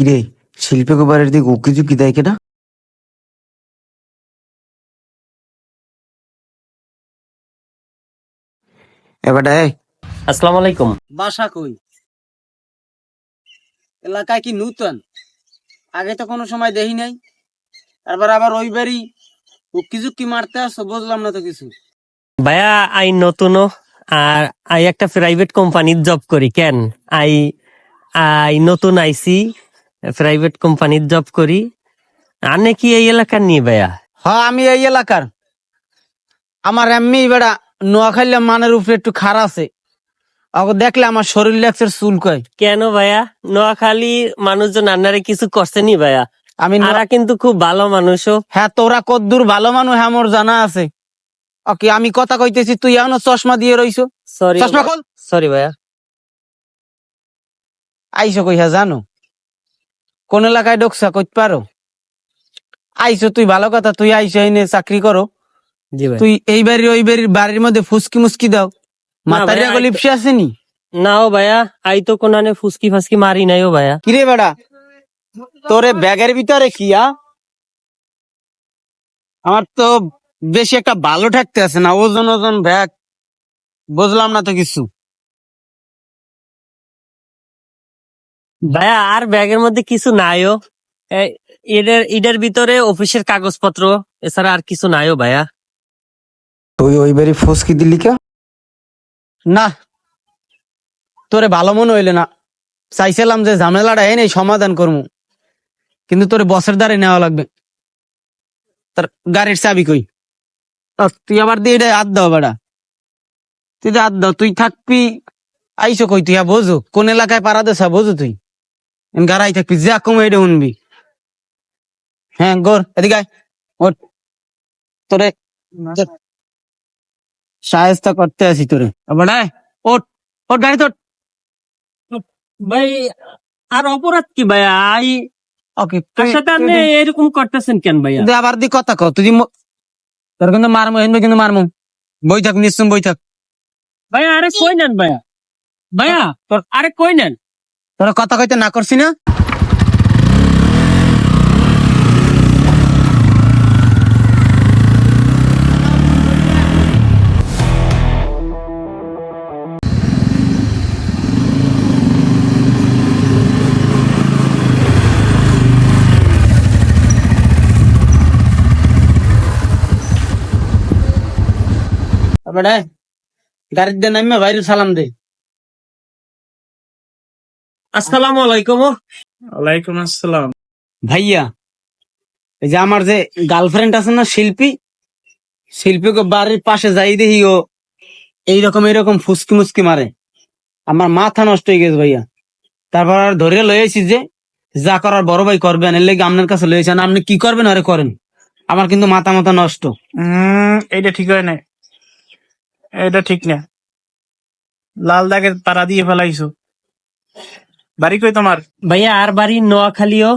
কিরে শিল্পীকে বাড়ির দিকে উকি ঝুঁকি দেয় কেনা? এবার এই। আসসালামু আলাইকুম। বাসা কই? এলাকায় কি নূতন? আগে তো কোনো সময় দেখি নাই। তারপর আবার ওই বাড়ি। উক্কি জুক্কি মারতে আসো বুঝলাম না তো কিছু। ভাইয়া আই নতুন আর আই একটা প্রাইভেট কোম্পানির জব করি কেন? আই আই নতুন আইসি প্রাইভেট কোম্পানির জব করি। আনে কি এই এলাকার নিয়ে ভাইয়া? হ্যাঁ আমি এই এলাকার। আমার এমনি বেড়া নোয়াখাইলে মানের উপরে একটু খারাপ আছে। ওকে দেখলে আমার শরীর লাগছে চুল কয়। কেন ভাইয়া? নোয়াখালী মানুষজন আন্নারে কিছু করছে নি ভাইয়া। আমি আরা কিন্তু খুব ভালো মানুষ হ্যাঁ তোরা কদ্দুর ভালো মানুষ হ্যাঁ মোর জানা আছে। ওকে আমি কথা কইতেছি তুই এখনও চশমা দিয়ে রইছো? সরি চশমা খোল। সরি ভাইয়া। আইসো কই হ্যাঁ জানো? কোন এলাকায় ঢুকছা কইতে পারো? আইসো তুই ভালো কথা তুই আইসো এনে চাকরি করো। তুই এই বাড়ির ওই বাড়ির বাড়ির মধ্যে ফুসকি মুসকি দাও। মাতারি ভাই, গলিপসে আসেনি? নাও ভাইয়া আই তো কোনানে ফুসকি ফাসকি মারি নাইও ভাইয়া। কিরে বেড়া? তোরে ব্যাগের ভিতরে কি আ? আমার তো বেশি একটা ভালো ঠাকতে আছে না ওজন ওজন ব্যাগ বুঝলাম না তো কিছু। ভাইয়া আর ব্যাগের মধ্যে কিছু নাইও এদের এদের ভিতরে অফিসের কাগজপত্র এছাড়া আর কিছু নাইও ভাইয়া। তুই ওই বাড়ি ফসকি দিলি কে? না তোরে ভালো মনে হইলে না। চাইছিলাম যে ঝামেলাটা এনে সমাধান করব কিন্তু তোরে বসের দ্বারে নেওয়া লাগবে। তার গাড়ির চাবি কই? তুই আবার দিয়ে এটা হাত দাও বেড়া তুই হাত দাও তুই থাকবি আইসো কই তুই হ্যাঁ বোঝো? কোন এলাকায় পাড়া দেশা বোঝো তুই। গাড়াই থাকবি যা কম এটা শুনবি। হ্যাঁ গোর এদিকে। ওঠ। তোরে সাহায্য করতে আসি তোরে। আয়, ওঠ ওঠ গাড়ি তোর। ভাই আর অপরাধ কি ভাইয়া আই ওকে তার সাথে আপনি এরকম করতেছেন কেন ভাইয়া আবার দি কথা কও তুই তোর কিন্তু মারমু হেনবে কিন্তু মারমু। বই থাক নিশ্চয় বই থাক। ভাইয়া আরে কই নেন ভাইয়া ভাইয়া তোর আরে কই নেন? তোরা কথা কইতে না করছি না? বেড়া গাড়ির দিয়ে নামে বাইরে সালাম দে। আসসালামু আলাইকুম। ওয়ালাইকুম আসসালাম। ভাইয়া এই যে আমার যে গার্লফ্রেন্ড আছে না শিল্পী শিল্পীকে বাড়ির পাশে যাই দেখি ও এইরকম এইরকম ফুসকি মুসকি মারে। আমার মাথা নষ্ট হয়ে গেছে ভাইয়া। তারপর আর ধরে লয়েছি যে যা করার বড় ভাই করবেন এর লেগে আপনার কাছে লয়েছেন আপনি কি করবেন আরে করেন। আমার কিন্তু মাথা মাথা নষ্ট। এইটা ঠিক হয় না এটা ঠিক না। লাল দাগে পাড়া দিয়ে ফেলাইছো। বাড়ি কই তোমার? ভাইয়া আর বাড়ি নোয়াখালীও।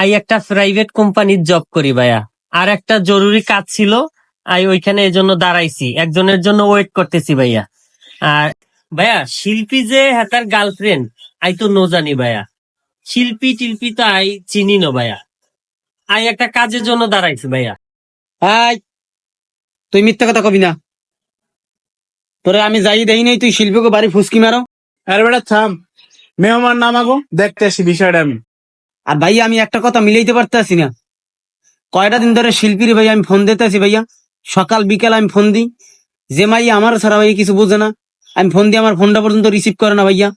আই একটা প্রাইভেট কোম্পানির জব করি ভাইয়া। আর একটা জরুরি কাজ ছিল আই ওইখানে এই জন্য দাঁড়াইছি। একজনের জন্য ওয়েট করতেছি ভাইয়া। আর ভাইয়া শিল্পী যে হাতার গার্লফ্রেন্ড আই তো নো জানি ভাইয়া। শিল্পী টিল্পি তো আই চিনি না ভাইয়া। আই একটা কাজের জন্য দাঁড়াইছি ভাইয়া। হাই তুই মিথ্যা কথা কবি না। তোরে আমি যাই দেই নাই তুই শিল্পীকে বাড়ি ফুসকি মারো। আরে বেটা থাম। মেহমান নামাগো দেখতে আসি বিষয়টা আমি। আর ভাই আমি একটা কথা মিলাইতে পারতেছি না। কয়টা দিন ধরে শিল্পীর ভাই আমি ফোন দিতে আছি ভাইয়া। সকাল বিকাল আমি ফোন দিই। যে মাই আমার ছাড়া ভাই কিছু বোঝে না। আমি ফোন দিই আমার ফোনটা পর্যন্ত রিসিভ করে না ভাইয়া।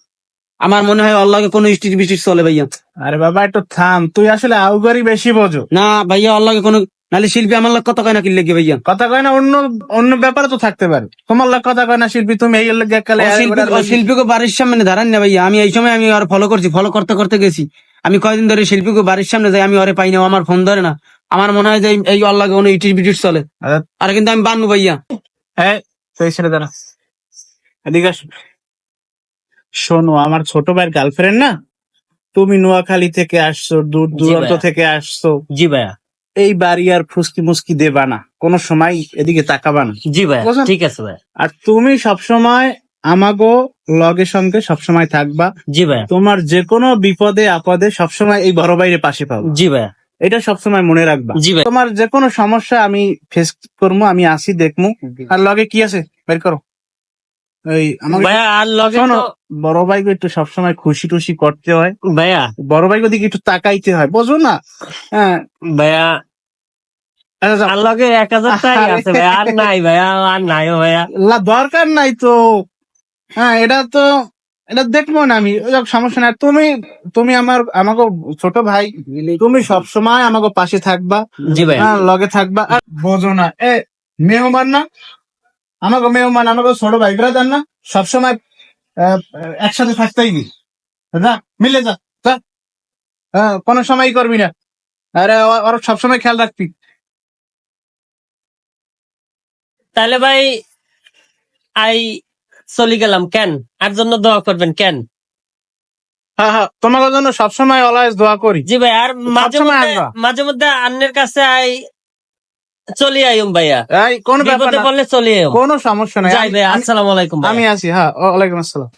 আমার মনে হয় অল্লাহকে কোনো স্টিচ বিস্টিচ চলে ভাইয়া। আরে বাবা একটু থাম। তুই আসলে আউগারি বেশি বোঝো। না ভাইয়া অল্লাহকে কোনো নাহলে শিল্পী আমার লোক কথা কয় না কিনলে কি ভাইয়া? কথা কয় না অন্য অন্য ব্যাপারে তো থাকতে পারে। তোমার লোক কথা কয় না শিল্পী তুমি এই লোক শিল্পী শিল্পীকে বাড়ির সামনে দাঁড়ান না ভাইয়া আমি এই সময় আমি আর ফলো করছি ফলো করতে করতে গেছি। আমি কয়দিন ধরে শিল্পীকে বাড়ির সামনে যাই আমি ওরে পাই না আমার ফোন ধরে না। আমার মনে হয় যে এই- অল্লাহকে কোনো ইটিস বিটিস চলে। আর কিন্তু আমি বানবো ভাইয়া। হ্যাঁ ছেড়ে দাঁড়া। এদিকে শোনো আমার ছোট ভাইয়ের গার্লফ্রেন্ড না? তুমি নোয়াখালী থেকে আসছো দূর দূরান্ত থেকে আসছো। জি ভাইয়া। এই বাড়ি আর ফুসকি মুসকি দেবা না। কোনো সময় এদিকে তাকাবা না। জি বুঝলেন? ঠিক আছে ভাইয়া। আর তুমি সবসময় আমাগো লগের সঙ্গে সবসময় থাকবা। জি ভাই তোমার যে কোনো বিপদে আপদে সবসময় এই বড় ভাইয়ের পাশে পাবো। জি ভাইয়া। এটা সবসময় মনে রাখবা। জি ভাই তোমার যে কোনো সমস্যা আমি ফেস করব আমি আসি দেখমু। আর লগে কি আছে? বের করো। ভাইয়া আর লগে বড় ভাইকে একটু সবসময় খুশি টুশি করতে হয়। ভাইয়া। বড় ভাইকে দিকে একটু তাকাইতে হয় বোঝো না? হ্যাঁ। ভাইয়া আচ্ছা, আর লগে এক হাজার টাকাই আছে ভাইয়া আর নাই ভাইয়া আর নাই ভাইয়া। দরকার নাই তো। হ্যাঁ এটা তো এটা দেখব না আমি। ওই সমস্যা নাই। তুমি তুমি আমার আমাকে ছোট ভাই তুমি সব সময় আমাকে পাশে থাকবা। হ্যাঁ লগে থাকবা। আর বোঝো না। এ মেহমান না? আমাকে মেহমান আমাকে ছোট ভাই ব্রাদার না? সবসময় একসাথে থাকতেই নি যা মিলে যা যা। হ্যাঁ কোনো সময় করবি না। আরে ওর সবসময় খেয়াল রাখবি। তাহলে ভাই আই চলে গেলাম। কেন? আর জন্য দোয়া করবেন কেন? হ্যাঁ হ্যাঁ তোমার জন্য সবসময় অলওয়েজ দোয়া করি। জি ভাই আর মাঝে মধ্যে। মাঝে মধ্যে আন্নের কাছে আই চলে আইম ভাইয়া। কোনো ব্যাপার না। চলে আইম। কোনো সমস্যা নাই। যাই ভাই আসসালামু আলাইকুম আমি আছি হ্যাঁ ওয়ালাইকুম আসসালাম।